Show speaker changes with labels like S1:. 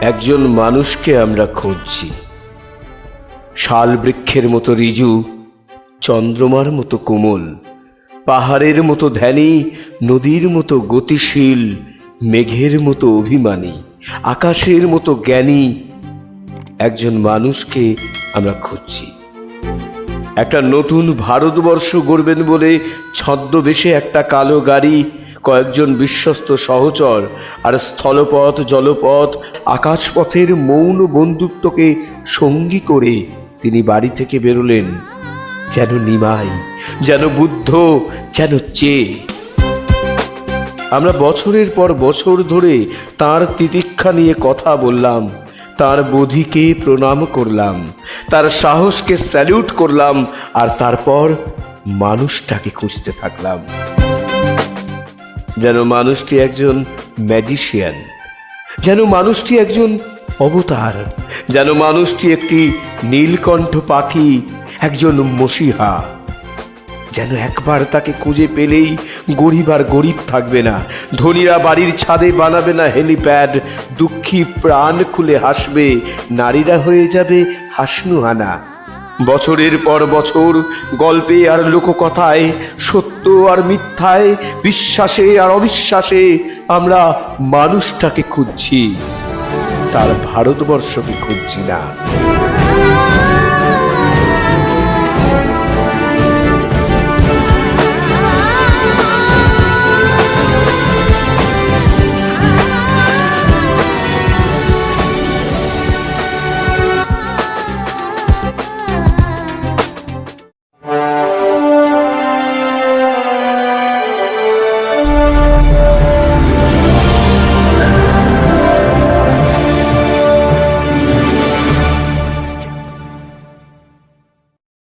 S1: একজন মানুষকে আমরা খুঁজছি। শাল বৃক্ষের মতো রিজু, চন্দ্রমার মতো কোমল, পাহাড়ের মতো ধ্যানী, নদীর মতো গতিশীল, মেঘের মতো অভিমানী, আকাশের মতো জ্ঞানী। একজন মানুষকে আমরা খুঁজছি। একটা নতুন ভারতবর্ষ গড়বেন বলে ছদ্মবেশে একটা কালো গাড়ি কয়েকজন বিশ্বস্ত সহচর আর স্থলপথ, জলপথ, আকাশপথের মৌন বন্ধুত্বকে সঙ্গী করে তিনি বাড়ি থেকে বেরোলেন, যেন নিমাই, যেন বুদ্ধ, যেন চেয়ে আমরা বছরের পর বছর ধরে তার তিতিক্ষা নিয়ে কথা বললাম, তার বোধিকে প্রণাম করলাম, তার সাহসকে স্যালিউট করলাম, আর তারপর মানুষটাকে খুঁজতে থাকলাম। যেন মানুষটি একজন ম্যাজিশিয়ান, যেন মানুষটি একজন অবতার, যেন মানুষটি একটি নীলকণ্ঠ পাখি, একজন মসিহা। যেন একবার তাকে খুঁজে পেলেই গরিব আর গরিব থাকবে না, ধনীরা বাড়ির ছাদে বানাবে না হেলিপ্যাড, দুঃখী প্রাণ খুলে হাসবে, নারীরা হয়ে যাবে হাসনুহানা। বছরের পর বছর গল্পে আর লোককথায়, সত্য আর মিথ্যায়, বিশ্বাসে আর অবিশ্বাসে আমরা মানুষটাকে খুঁজছি, তার ভারতবর্ষকে খুঁজছি না।